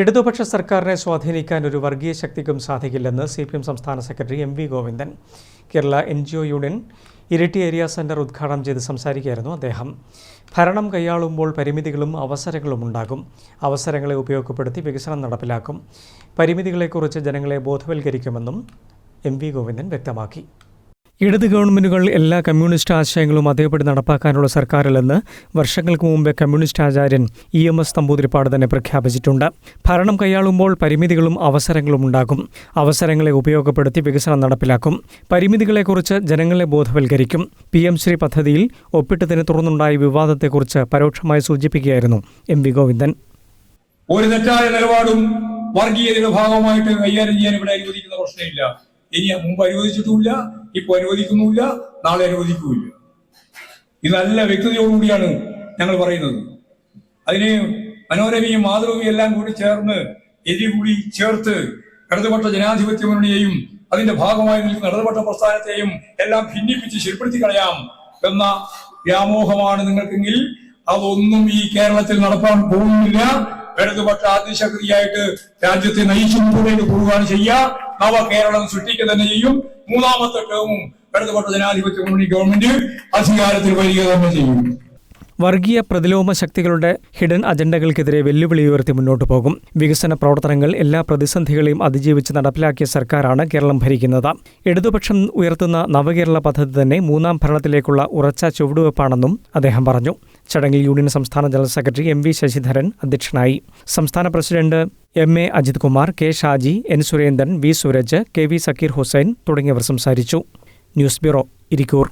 ഇടതുപക്ഷ സർക്കാരിനെ സ്വാധീനിക്കാൻ ഒരു വർഗീയ ശക്തിക്കും സാധിക്കില്ലെന്ന് സി പി എം സംസ്ഥാന secretary M V Govindan. Kerala N G O union Iritty area centre ഉദ്ഘാടനം ചെയ്ത് സംസാരിക്കുകയായിരുന്നു അദ്ദേഹം. ഭരണം കൈയാളുമ്പോൾ പരിമിതികളും അവസരങ്ങളും ഉണ്ടാകും. അവസരങ്ങളെ ഉപയോഗപ്പെടുത്തി വികസനം നടപ്പിലാക്കും. പരിമിതികളെക്കുറിച്ച് ജനങ്ങളെ ബോധവൽക്കരിക്കുമെന്നും എം വി ഗോവിന്ദൻ വ്യക്തമാക്കി. ഇടത് ഗവൺമെന്റുകൾ എല്ലാ കമ്മ്യൂണിസ്റ്റ് ആശയങ്ങളും അതേപടി നടപ്പാക്കാനുള്ള സർക്കാരിലെന്ന് വർഷങ്ങൾക്ക് മുമ്പ് കമ്മ്യൂണിസ്റ്റ് ആചാര്യൻ ഇ എം എസ് തമ്പൂതിരിപ്പാട് തന്നെ പ്രഖ്യാപിച്ചിട്ടുണ്ട്. ഭരണം കൈയാളുമ്പോൾ പരിമിതികളും അവസരങ്ങളും ഉണ്ടാകും. അവസരങ്ങളെ ഉപയോഗപ്പെടുത്തി വികസനം നടപ്പിലാക്കും. പരിമിതികളെക്കുറിച്ച് ജനങ്ങളെ ബോധവൽക്കരിക്കും. പി എം ശ്രീ പദ്ധതിയിൽ ഒപ്പിട്ടതിനെ തുടർന്നുണ്ടായ വിവാദത്തെക്കുറിച്ച് പരോക്ഷമായി സൂചിപ്പിക്കുകയായിരുന്നു എം വി ഗോവിന്ദൻ. ഒരു തെറ്റായ നിലപാടും വർഗീയതയുടെ ഭാഗമായിട്ട് കൈകാര്യം ചെയ്യാൻ ഇവിടെ അനുവദിക്കുന്ന പ്രശ്നമില്ല. ഇനി മുമ്പ് അനുവദിച്ചിട്ടുമില്ല ഇപ്പൊ അനുവദിക്കുന്നുമില്ല നാളെ അനുവദിക്കുമില്ല. ഇത് നല്ല വ്യക്തതയോടുകൂടിയാണ് ഞങ്ങൾ പറയുന്നത്. അതിന് മനോരമയും മാതൃകയും എല്ലാം കൂടി ചേർന്ന് എരി കൂടി ചേർത്ത് ഇടതുപക്ഷ ജനാധിപത്യ മുന്നണിയെയും അതിന്റെ ഭാഗമായി നിൽക്കുന്ന ഇടതുപക്ഷ പ്രസ്ഥാനത്തെയും എല്ലാം ഭിന്നിപ്പിച്ച് ശരിപ്പെടുത്തി കളയാം എന്ന വ്യാമോഹമാണ് നിങ്ങൾക്കെങ്കിൽ അതൊന്നും ഈ കേരളത്തിൽ നടപ്പാൻ പോകുന്നില്ല. ഇടതുപക്ഷ ആദ്യശക്തിയായിട്ട് രാജ്യത്തെ നയിച്ചു മുമ്പോട്ടേക്ക് പോവുകയാണ് ചെയ്യുക. നവ കേരളം സൃഷ്ടിക്കുക തന്നെ ചെയ്യും. മൂന്നാമത്തെ ടേമും ഇടതുപക്ഷ ജനാധിപത്യ മുന്നണി ഗവൺമെന്റ് അധികാരത്തിൽ വരിക തന്നെ ചെയ്യും. വർഗീയ പ്രതിലോമ ശക്തികളുടെ ഹിഡൻ അജണ്ടകൾക്കെതിരെ വെല്ലുവിളി ഉയർത്തി മുന്നോട്ടു പോകും. വികസന പ്രവർത്തനങ്ങൾ എല്ലാ പ്രതിസന്ധികളെയും അതിജീവിച്ച് നടപ്പിലാക്കിയ സർക്കാരാണ് കേരളം ഭരിക്കുന്നത്. ഇടതുപക്ഷം ഉയർത്തുന്ന നവകേരള പദ്ധതി തന്നെ മൂന്നാം ഭരണത്തിലേക്കുള്ള ഉറച്ച ചുവടുവെപ്പാണെന്നും അദ്ദേഹം പറഞ്ഞു. ചടങ്ങിൽ യൂണിയൻ സംസ്ഥാന general secretary M V Sasidharan അധ്യക്ഷനായി. സംസ്ഥാന president M A Ajith Kumar K Shaji N Surendran V Sooraj K V Sakeer Hussain തുടങ്ങിയവർ സംസാരിച്ചു. News bureau Irikkur.